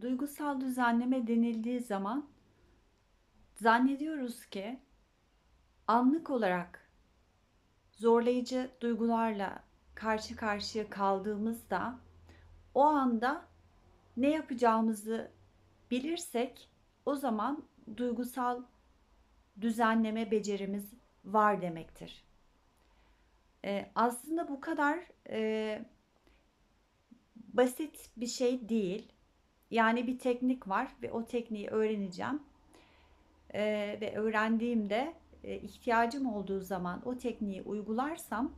Duygusal düzenleme denildiği zaman zannediyoruz ki anlık olarak zorlayıcı duygularla karşı karşıya kaldığımızda o anda ne yapacağımızı bilirsek o zaman duygusal düzenleme becerimiz var demektir. Ee, aslında bu kadar e, basit bir şey değil. Yani bir teknik var ve o tekniği öğreneceğim. Ee, ve öğrendiğimde e, ihtiyacım olduğu zaman o tekniği uygularsam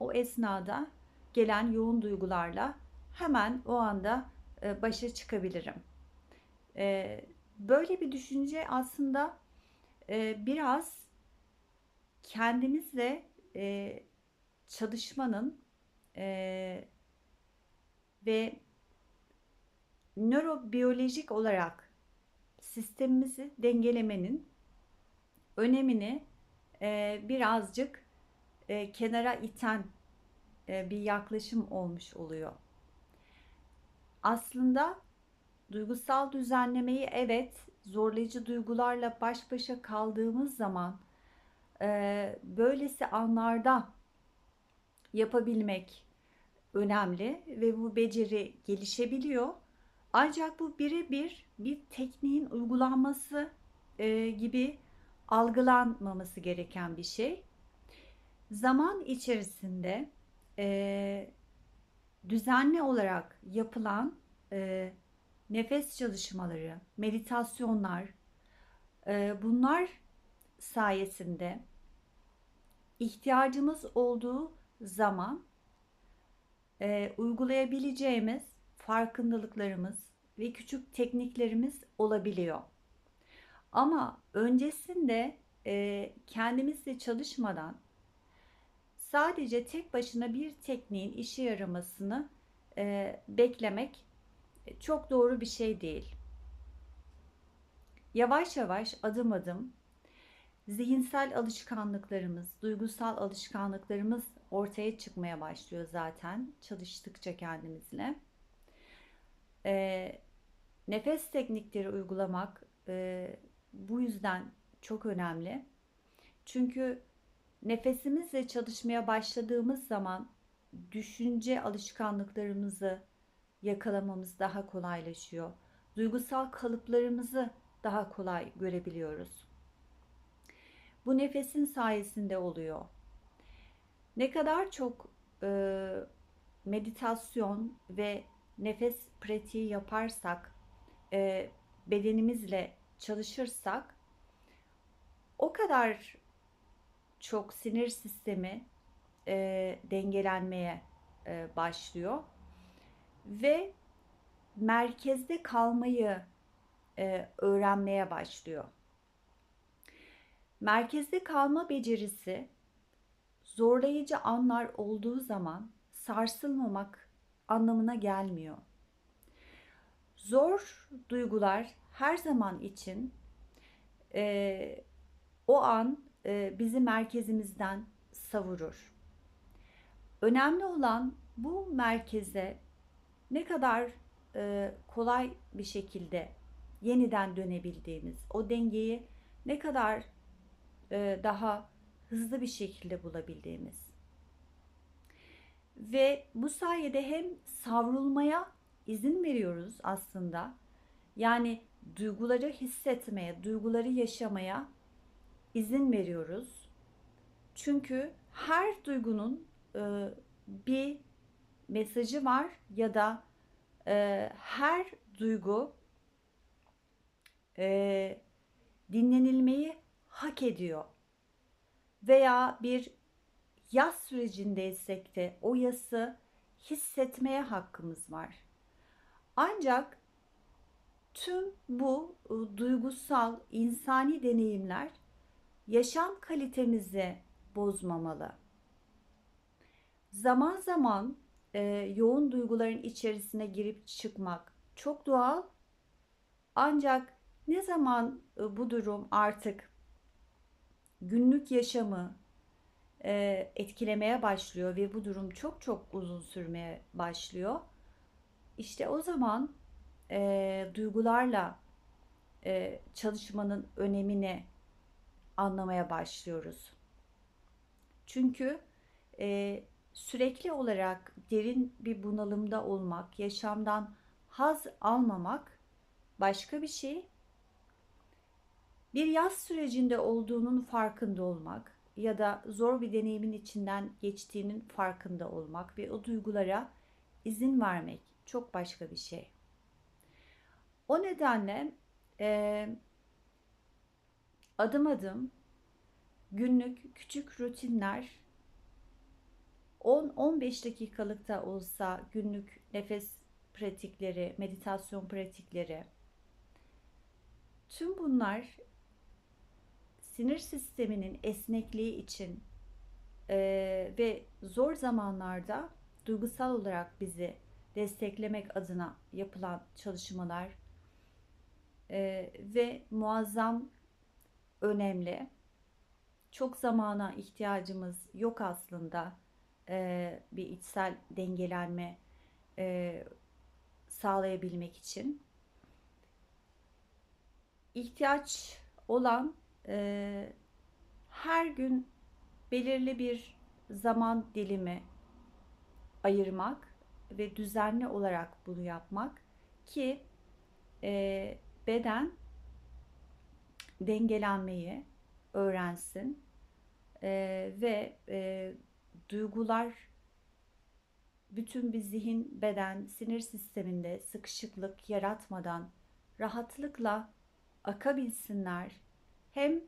o esnada gelen yoğun duygularla hemen o anda e, başa çıkabilirim. E, böyle bir düşünce aslında e, biraz kendimizle e, çalışmanın e, ve nörobiyolojik olarak sistemimizi dengelemenin önemini e, birazcık e, kenara iten e, bir yaklaşım olmuş oluyor. Aslında duygusal düzenlemeyi evet zorlayıcı duygularla baş başa kaldığımız zaman e, böylesi anlarda yapabilmek önemli ve bu beceri gelişebiliyor. Ancak bu birebir bir tekniğin uygulanması e, gibi algılanmaması gereken bir şey. Zaman içerisinde e, düzenli olarak yapılan e, nefes çalışmaları, meditasyonlar, e, bunlar sayesinde ihtiyacımız olduğu zaman e, uygulayabileceğimiz farkındalıklarımız ve küçük tekniklerimiz olabiliyor. Ama öncesinde e, kendimizle çalışmadan sadece tek başına bir tekniğin işe yaramasını e, beklemek çok doğru bir şey değil. Yavaş yavaş adım adım zihinsel alışkanlıklarımız, duygusal alışkanlıklarımız ortaya çıkmaya başlıyor zaten çalıştıkça kendimizle. E, nefes teknikleri uygulamak e, bu yüzden çok önemli. Çünkü nefesimizle çalışmaya başladığımız zaman düşünce alışkanlıklarımızı yakalamamız daha kolaylaşıyor. Duygusal kalıplarımızı daha kolay görebiliyoruz. Bu nefesin sayesinde oluyor. Ne kadar çok e, meditasyon ve nefes pratiği yaparsak, e, bedenimizle çalışırsak o kadar çok sinir sistemi e, dengelenmeye e, başlıyor ve merkezde kalmayı e, öğrenmeye başlıyor. Merkezde kalma becerisi zorlayıcı anlar olduğu zaman sarsılmamak anlamına gelmiyor. Zor duygular her zaman için e, o an e, bizi merkezimizden savurur. Önemli olan bu merkeze ne kadar e, kolay bir şekilde yeniden dönebildiğimiz, o dengeyi ne kadar e, daha hızlı bir şekilde bulabildiğimiz. Ve bu sayede hem savrulmaya izin veriyoruz aslında. Yani duyguları hissetmeye, duyguları yaşamaya izin veriyoruz. Çünkü her duygunun e, bir mesajı var ya da e, her duygu e, dinlenilmeyi hak ediyor. Veya bir yaz sürecindeysek de o yası hissetmeye hakkımız var. Ancak tüm bu e, duygusal insani deneyimler yaşam kalitemizi bozmamalı. Zaman zaman e, yoğun duyguların içerisine girip çıkmak çok doğal. Ancak ne zaman e, bu durum artık günlük yaşamı e, etkilemeye başlıyor ve bu durum çok çok uzun sürmeye başlıyor. İşte o zaman e, duygularla e, çalışmanın önemini anlamaya başlıyoruz. Çünkü e, sürekli olarak derin bir bunalımda olmak, yaşamdan haz almamak başka bir şey. Bir yaz sürecinde olduğunun farkında olmak ya da zor bir deneyimin içinden geçtiğinin farkında olmak ve o duygulara izin vermek çok başka bir şey. O nedenle e, adım adım günlük küçük rutinler 10-15 dakikalık da olsa günlük nefes pratikleri, meditasyon pratikleri tüm bunlar sinir sisteminin esnekliği için e, ve zor zamanlarda duygusal olarak bizi desteklemek adına yapılan çalışmalar e, ve muazzam önemli. Çok zamana ihtiyacımız yok aslında e, bir içsel dengelenme e, sağlayabilmek için. İhtiyaç olan e, her gün belirli bir zaman dilimi ayırmak ve düzenli olarak bunu yapmak ki e, beden dengelenmeyi öğrensin e, ve e, duygular bütün bir zihin, beden, sinir sisteminde sıkışıklık yaratmadan rahatlıkla akabilsinler. Hem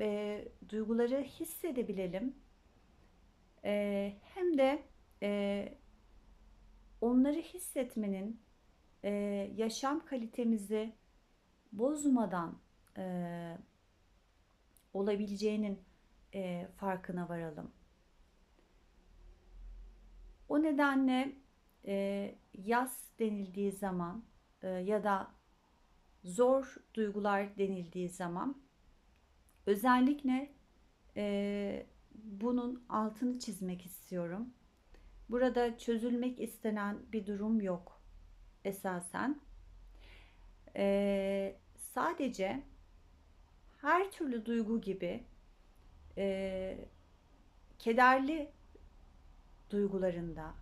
e, duyguları hissedebilelim e, hem de e, onları hissetmenin e, yaşam kalitemizi bozmadan e, olabileceğinin e, farkına varalım. O nedenle e, yaz denildiği zaman e, ya da zor duygular denildiği zaman özellikle e, bunun altını çizmek istiyorum. Burada çözülmek istenen bir durum yok esasen. E, sadece her türlü duygu gibi e, kederli duygularında,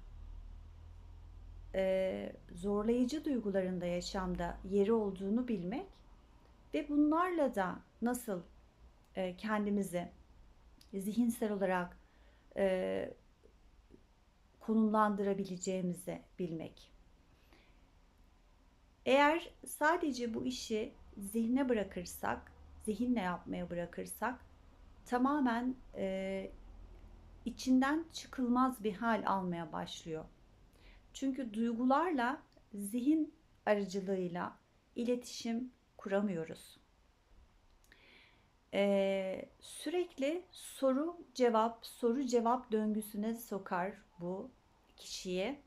e, zorlayıcı duygularında yaşamda yeri olduğunu bilmek ve bunlarla da nasıl e, kendimizi zihinsel olarak e, konumlandırabileceğimizi bilmek. Eğer sadece bu işi zihne bırakırsak, zihinle yapmaya bırakırsak tamamen e, içinden çıkılmaz bir hal almaya başlıyor. Çünkü duygularla zihin aracılığıyla iletişim kuramıyoruz. Ee, sürekli soru cevap soru cevap döngüsüne sokar bu kişiyi.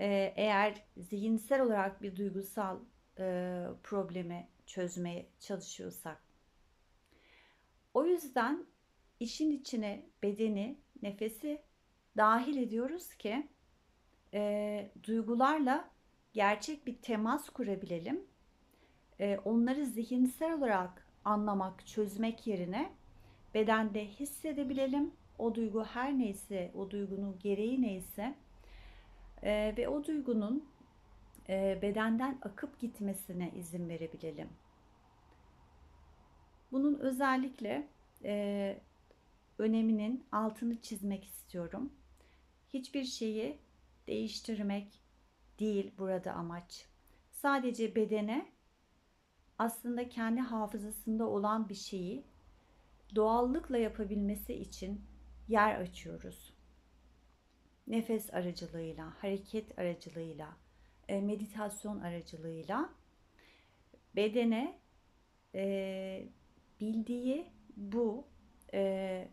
Ee, eğer zihinsel olarak bir duygusal e, problemi çözmeye çalışıyorsak. O yüzden işin içine bedeni, nefesi dahil ediyoruz ki e, duygularla gerçek bir temas kurabilelim. E, onları zihinsel olarak anlamak, çözmek yerine bedende hissedebilelim. O duygu her neyse, o duygunun gereği neyse e, ve o duygunun e, bedenden akıp gitmesine izin verebilelim. Bunun özellikle e, öneminin altını çizmek istiyorum. Hiçbir şeyi değiştirmek değil burada amaç. Sadece bedene aslında kendi hafızasında olan bir şeyi doğallıkla yapabilmesi için yer açıyoruz. Nefes aracılığıyla, hareket aracılığıyla, e, meditasyon aracılığıyla bedene e, bildiği bu e,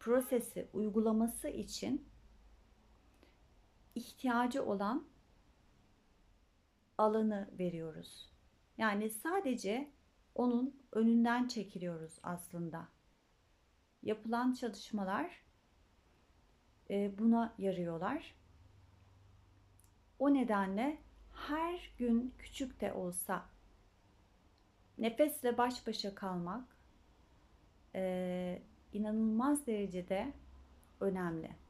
prosesi uygulaması için ihtiyacı olan alanı veriyoruz. Yani sadece onun önünden çekiliyoruz aslında. Yapılan çalışmalar e, buna yarıyorlar. O nedenle her gün küçük de olsa nefesle baş başa kalmak e, inanılmaz derecede önemli.